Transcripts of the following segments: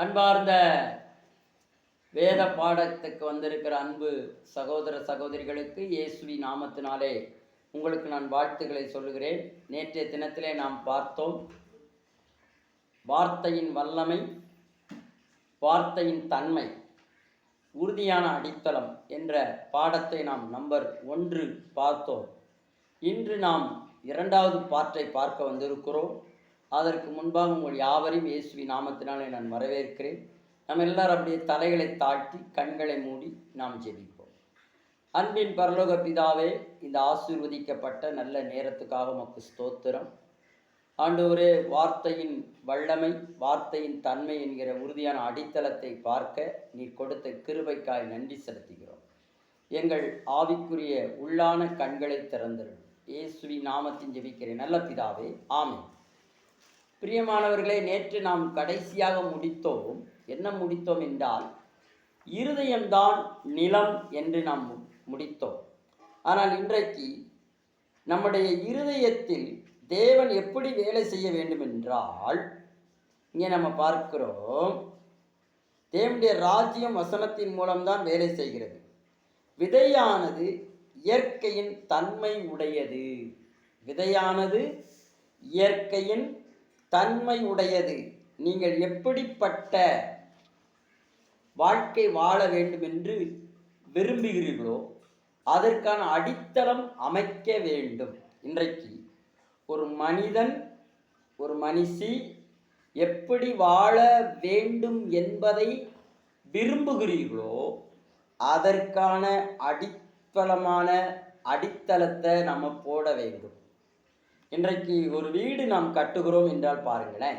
அன்பார்ந்த வேத பாடத்துக்கு வந்திருக்கிற அன்பு சகோதர சகோதரிகளுக்கு இயேசுவி நாமத்தினாலே உங்களுக்கு நான் வாழ்த்துக்களை சொல்லுகிறேன். நேற்றைய தினத்திலே நாம் பார்த்தோம் வார்த்தையின் வல்லமை வார்த்தையின் தன்மை உறுதியான அடித்தளம் என்ற பாடத்தை நாம் நம்பர் ஒன்று பார்த்தோம். இன்று நாம் இரண்டாவது பாற்றை பார்க்க வந்திருக்கிறோம். அதற்கு முன்பாக உங்கள் யாவரையும் இயேசுவி நாமத்தினாலே நான் வரவேற்கிறேன். நம்ம எல்லாரும் அப்படியே தலைகளை தாழ்த்தி கண்களை மூடி நாம் ஜெபிப்போம். அன்பின் பரலோக பிதாவே இந்த ஆசீர்வதிக்கப்பட்ட நல்ல நேரத்துக்காக உமக்கு ஸ்தோத்திரம். ஆண்டவரே வார்த்தையின் வல்லமை வார்த்தையின் தன்மை என்கிற உறுதியான அடித்தளத்தை பார்க்க நீ கொடுத்த கிருபைக்காய் நன்றி செலுத்துகிறோம். எங்கள் ஆவிக்குரிய உள்ளான கண்களை திறந்திரும் இயேசுவி நாமத்தின் ஜெபிக்கிறேன். நல்ல பிதாவே ஆமை பிரியமானவர்களே நேற்று நாம் கடைசியாக முடித்தோம். என்ன முடித்தோம் என்றால் இருதயம்தான் நிலம் என்று நாம் மு- முடித்தோம். ஆனால் இன்றைக்கு நம்முடைய இருதயத்தில் தேவன் எப்படி வேலை செய்ய வேண்டும் என்றால் இங்கே நம்ம பார்க்கிறோம். தேவனுடைய ராஜ்யம் வசனத்தின் மூலம்தான் வேலை செய்கிறது. விதையானது இயற்கையின் தன்மை உடையது. விதையானது இயற்கையின் தன்மை உடையது நீங்கள் எப்படிப்பட்ட வாழ்க்கை வாழ வேண்டும் என்று விரும்புகிறீர்களோ அதற்கான அடித்தளம் அமைக்க வேண்டும். இன்றைக்கு ஒரு மனிதன் ஒரு மனுஷி எப்படி வாழ வேண்டும் என்பதை விரும்புகிறீர்களோ அதற்கான அடித்தளமான அடித்தளத்தை நம்ம போட வேண்டும். இன்றைக்கு ஒரு வீடு நாம் கட்டுகிறோம் என்றால் பாருங்களேன்.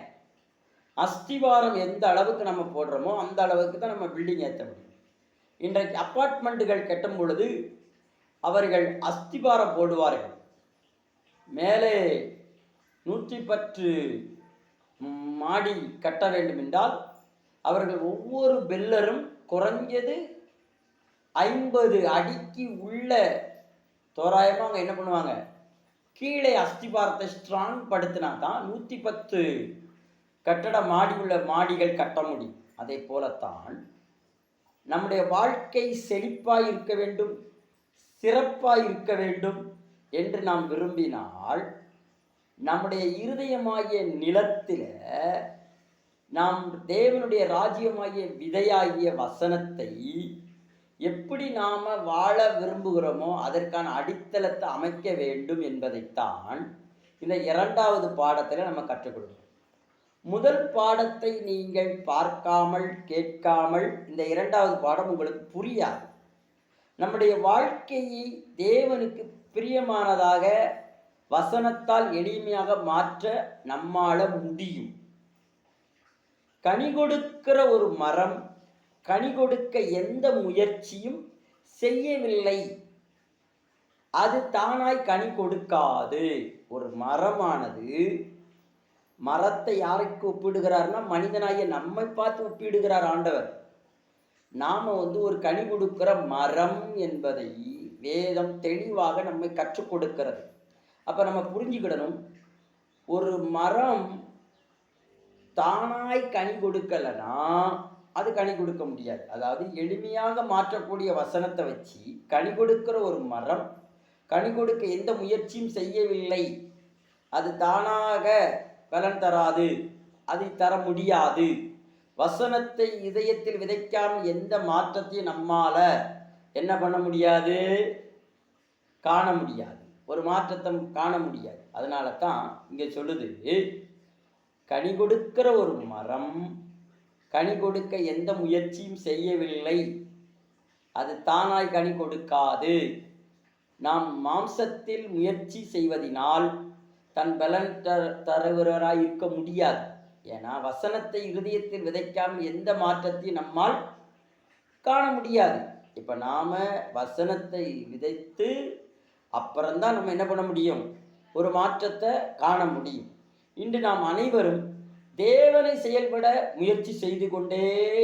அஸ்திவாரம் எந்த அளவுக்கு நம்ம போடுறோமோ அந்த அளவுக்கு தான் நம்ம பில்டிங் ஏற்ற முடியும். இன்றைக்கு அப்பார்ட்மெண்ட்டுகள் கட்டும் பொழுது அவர்கள் அஸ்திவாரம் போடுவார்கள். மேலே நூற்றி பத்து மாடி கட்ட வேண்டும் என்றால் அவர்கள் ஒவ்வொரு பெல்லரும் குறைஞ்சது ஐம்பது அடிக்கு உள்ள தோராயமாக அவங்க என்ன பண்ணுவாங்க? கீழே அஸ்திபாரத்தை ஸ்ட்ராங் படுத்தினா தான் நூற்றி பத்து கட்டட மாடி உள்ள மாடிகள் கட்ட முடியும். அதே போலத்தான் நம்முடைய வாழ்க்கை செழிப்பாக இருக்க வேண்டும் சிறப்பாக இருக்க வேண்டும் என்று நாம் விரும்பினால் நம்முடைய இருதயமாகிய நிலத்தில் நாம் தேவனுடைய ராஜ்யமாகிய விதையாகிய வசனத்தை எப்படி நாம் வாழ விரும்புகிறோமோ அதற்கான அடித்தளத்தை அமைக்க வேண்டும் என்பதைத்தான் இந்த இரண்டாவது பாடத்தில் நம்ம கற்றுக்கொள்கிறோம் முதல் பாடத்தை நீங்கள் பார்க்காமல் கேட்காமல் இந்த இரண்டாவது பாடம் உங்களுக்கு புரியாது. நம்முடைய வாழ்க்கையை தேவனுக்கு பிரியமானதாக வசனத்தால் எளிமையாக மாற்ற நம்மால முடியும். கனி கொடுக்கிற ஒரு மரம் கனி கொடுக்க எந்த முயற்சியும் செய்யவில்லை. அது தானாய் கனி கொடுக்காது. ஒரு மரமானது மரத்தை யாருக்கு ஒப்பிடுகிறார்னா மனிதனாகிய நம்மை பார்த்து ஒப்பிடுகிறார் ஆண்டவர். நாம வந்து ஒரு கனி கொடுக்கிற மரம் என்பதை வேதம் தெளிவாக நம்மை கற்றுக் கொடுக்கிறது. அப்ப நம்ம புரிஞ்சுக்கிடணும் ஒரு மரம் தானாய் கனி கொடுக்கலன்னா அது கனி கொடுக்க முடியாது. அதாவது எளிமையாக மாற்றக்கூடிய வசனத்தை வச்சு கனி கொடுக்கிற ஒரு மரம் கனி கொடுக்க எந்த முயற்சியும் செய்யவில்லை. அது தானாக பலன் தராது. அதை தர முடியாது. வசனத்தை இதயத்தில் விதைக்காமல் எந்த மாற்றத்தையும் நம்மால் என்ன பண்ண முடியாது? காண முடியாது. ஒரு மாற்றத்தை காண முடியாது. அதனால தான் இங்கே சொல்லுது கனி கொடுக்கிற ஒரு மரம் கனி கொடுக்க எந்த முயற்சியும் செய்யவில்லை. அது தானாய் கனி கொடுக்காது. நாம் மாம்சத்தில் முயற்சி செய்வதினால் தன் பலன் த தருகிறவராய் இருக்க முடியாது. ஏன்னா வசனத்தை இருதயத்தில் விதைக்காமல் எந்த மாற்றத்தையும் நம்மால் காண முடியாது. இப்போ நாம் வசனத்தை விதைத்து அப்புறம்தான் நம்ம என்ன பண்ண முடியும்? ஒரு மாற்றத்தை காண முடியும். இன்று நாம் அனைவரும் தேவனை செயல்பட முயற்சி செய்து கொண்டே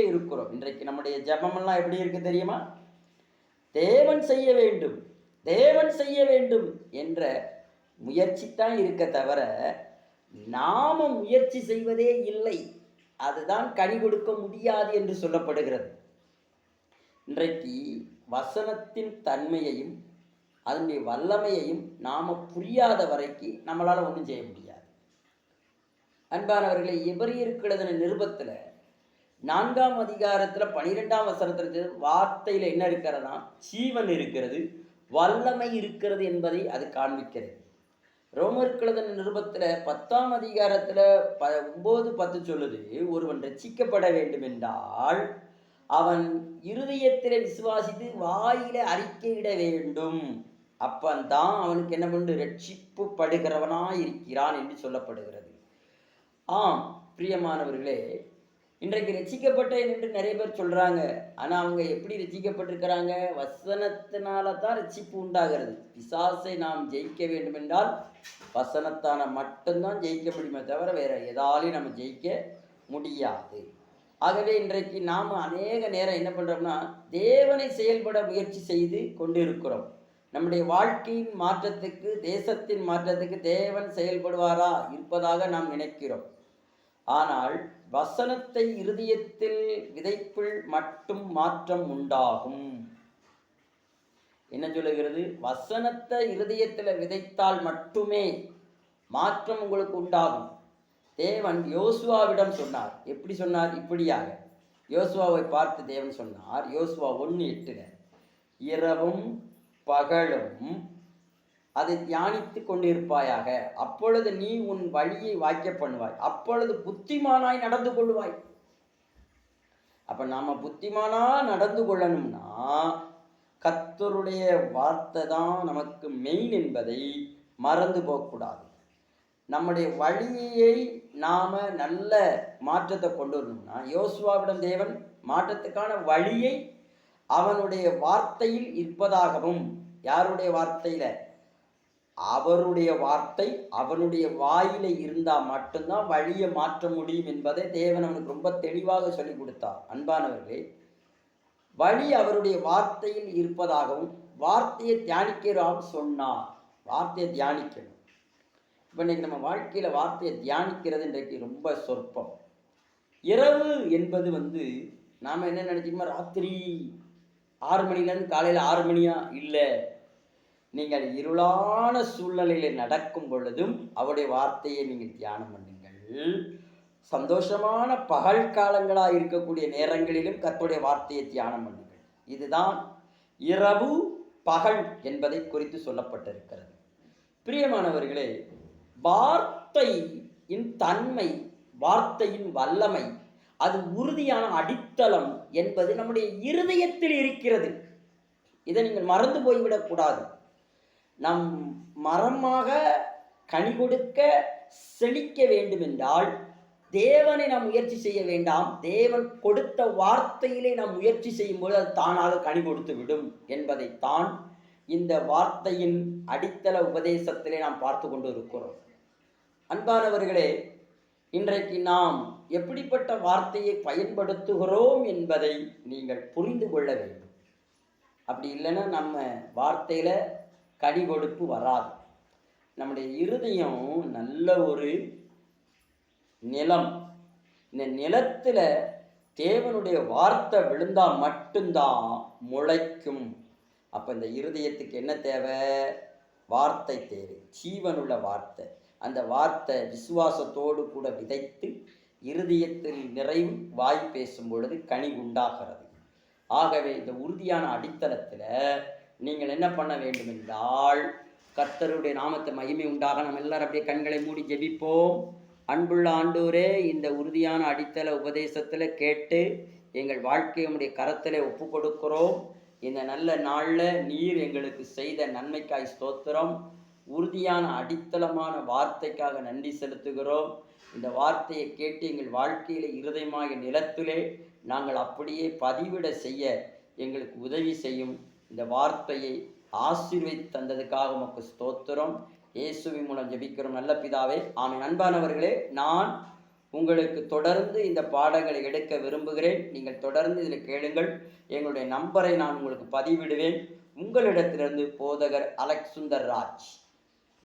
இருக்கிறோம். இன்றைக்கு நம்முடைய ஜெபமெல்லாம் எப்படி இருக்கு தெரியுமா? தேவன் செய்ய வேண்டும் தேவன் செய்ய வேண்டும் என்ற முயற்சி தான் இருக்க தவிர நாம முயற்சி செய்வதே இல்லை. அதுதான் கனி கொடுக்க முடியாது என்று சொல்லப்படுகிறது. இன்றைக்கு வசனத்தின் தன்மையையும் அதனுடைய வல்லமையையும் நாம புரியாத வரைக்கு நம்மளால் ஒன்றும் செய்ய முடியாது. அன்பானவர்களை எபிரியர்களது நிருபத்தில் நான்காம் அதிகாரத்தில் பனிரெண்டாம் வசனத்திற்கு வார்த்தையில் என்ன இருக்கிறதா ஜீவன் இருக்கிறது வல்லமை இருக்கிறது என்பதை அது காண்பிக்கிறது. ரோமர்களதன் நிருபத்தில் பத்தாம் அதிகாரத்தில் ப ஒம்பது பத்து சொல்லுது ஒருவன் ரட்சிக்கப்பட வேண்டும் என்றால் அவன் இருதயத்தில் விசுவாசித்து வாயில அறிக்கையிட வேண்டும். அப்பந்தான் அவனுக்கு என்ன பண்ணு ரட்சிப்பு படுகிறவனாக இருக்கிறான் என்று சொல்லப்படுகிறது. ஆம் பிரியமானவர்களே இன்றைக்கு ரசிக்கப்பட்டேன் என்று நிறைய பேர் சொல்கிறாங்க ஆனால் அவங்க எப்படி ரசிக்கப்பட்டிருக்கிறாங்க? வசனத்தினால தான் ரசிப்பு உண்டாகிறது. பிசாசை நாம் ஜெயிக்க வேண்டும் என்றால் வசனத்தான மட்டும்தான் ஜெயிக்க முடியுமே தவிர வேறு எதாலையும் நம்ம ஜெயிக்க முடியாது. ஆகவே இன்றைக்கு நாம் அநேக நேரம் என்ன பண்ணுறோம்னா தேவனை செயல்பட முயற்சி செய்து கொண்டிருக்கிறோம். நம்முடைய வாழ்க்கையின் மாற்றத்துக்கு தேசத்தின் மாற்றத்துக்கு தேவன் செயல்படுவாரா? இருப்பதாக நாம் நினைக்கிறோம். ஆனால் வசனத்தை இருதயத்தில் விதைப்பில் மட்டும் மாற்றம் உண்டாகும். என்ன சொல்லுகிறது? வசனத்தை இருதயத்தில் விதைத்தால் மட்டுமே மாற்றம் உங்களுக்கு உண்டாகும். தேவன் யோசுவாவிடம் சொன்னார். எப்படி சொன்னார்? இப்படியாக. யோசுவாவை பார்த்து தேவன் சொன்னார் யோசுவா ஒன்று எட்டுக இரவும் பகலும் அதை தியானித்து கொண்டிருப்பாயாக. அப்பொழுது நீ உன் வழியை வாய்க்க பண்ணுவாய். அப்பொழுது புத்திமானாய் நடந்து கொள்வாய். அப்ப நாம புத்திமானா நடந்து கொள்ளணும்னா கத்தருடைய வார்த்தை தான் நமக்கு மெயின் என்பதை மறந்து போகக்கூடாது. நம்முடைய வழியை நாம நல்ல மாற்றத்தை கொண்டு வரணும்னா யோசுவாவிடம் தேவன் மாற்றத்துக்கான வழியை அவனுடைய வார்த்தையில் இருப்பதாகவும் யாருடைய வார்த்தையில? அவருடைய வார்த்தை அவனுடைய வாயில இருந்தா மட்டும்தான் வழியை மாற்ற முடியும் என்பதை தேவன் அவனுக்கு ரொம்ப தெளிவாக சொல்லி கொடுத்தார். அன்பானவர்களே வழி அவருடைய வார்த்தையில் இருப்பதாகவும் வார்த்தையை தியானிக்கிறான் சொன்னார். வார்த்தையை தியானிக்கணும். இப்போ இன்னைக்கு நம்ம வாழ்க்கையில வார்த்தையை தியானிக்கிறது இன்றைக்கு ரொம்ப சொற்பம். இரவு என்பது வந்து நாம என்ன நினைச்சிக்கோமா ராத்திரி ஆறு மணிலேருந்து காலையில் ஆறு மணியா? இல்லை. நீங்கள் இருளான சூழ்நிலையில் நடக்கும் பொழுதும் அவருடைய வார்த்தையை நீங்கள் தியானம் பண்ணுங்கள். சந்தோஷமான பகல் காலங்களாக இருக்கக்கூடிய நேரங்களிலும் கர்த்தருடைய வார்த்தையை தியானம் பண்ணுங்கள். இதுதான் இரவு பகல் என்பதை குறித்து சொல்லப்பட்டிருக்கிறது. பிரியமானவர்களே வார்த்தையின் தன்மை வார்த்தையின் வல்லமை அது உறுதியான அடித்தளம் என்பது நம்முடைய இருதயத்தில் இருக்கிறது. இதை நீங்கள் மறந்து போய்விடக்கூடாது நம் மரமாக கனி கொடுக்க செழிக்க வேண்டும் என்றால் தேவனை நாம் முயற்சி செய்ய வேண்டாம். தேவன் கொடுத்த வார்த்தையிலே நாம் முயற்சி செய்யும்போது அது தானாக கனி கொடுத்து விடும் என்பதைத்தான் இந்த வார்த்தையின் அடித்தள உபதேசத்திலே நாம் பார்த்து கொண்டு இருக்கிறோம். அன்பானவர்களே இன்றைக்கு நாம் எப்படிப்பட்ட வார்த்தையை பயன்படுத்துகிறோம் என்பதை நீங்கள் புரிந்து கொள்ள வேண்டும். அப்படி இல்லைன்னா நம்ம வார்த்தையில கனி கொடுப்பு வராது. நம்முடைய இருதயம் நல்ல ஒரு நிலம். இந்த நிலத்தில் தேவனுடைய வார்த்தை விழுந்தால் மட்டும்தான் முளைக்கும். அப்போ இந்த இருதயத்துக்கு என்ன தேவை? வார்த்தை தேவை. ஜீவனுள்ள வார்த்தை. அந்த வார்த்தை விசுவாசத்தோடு கூட விதைத்து இருதயத்தில் நிறைவு வாய் பேசும் பொழுது கனி உண்டாகிறது. ஆகவே இந்த உறுதியான அடித்தளத்தில் நீங்கள் என்ன பண்ண வேண்டும் என்றால் கர்த்தருடைய நாமத்தை மகிமை உண்டாக நம்ம எல்லாரும் அப்படியே கண்களை மூடி ஜெபிப்போம். அன்புள்ள ஆண்டோரே இந்த உறுதியான அடித்தள உபதேசத்தில் கேட்டு எங்கள் வாழ்க்கையுடைய கரத்தில் ஒப்பு கொடுக்கிறோம் இந்த நல்ல நாளில் நீர் எங்களுக்கு செய்த நன்மைக்காய் ஸ்தோத்திரம். உறுதியான அடித்தளமான வார்த்தைக்காக நன்றி செலுத்துகிறோம். இந்த வார்த்தையை கேட்டு எங்கள் வாழ்க்கையில் இருதயமாக நிலத்திலே நாங்கள் அப்படியே பதிவிட செய்ய எங்களுக்கு உதவி செய்யும். இந்த வார்த்தையை ஆசீர்வதித்து தந்ததுக்காக உமக்கு ஸ்தோத்திரம். இயேசுவி மூலம் ஜெபிக்கிறோம். நல்ல பிதாவே ஆமை அன்பானவர்களே நான் உங்களுக்கு தொடர்ந்து இந்த பாடங்களை எடுக்க விரும்புகிறேன். நீங்கள் தொடர்ந்து இதில் கேளுங்கள். எங்களுடைய நம்பரை நான் உங்களுக்கு பதிவிடுவேன். உங்களிடத்திலிருந்து போதகர் அலெக்சுந்தர் ராஜ்.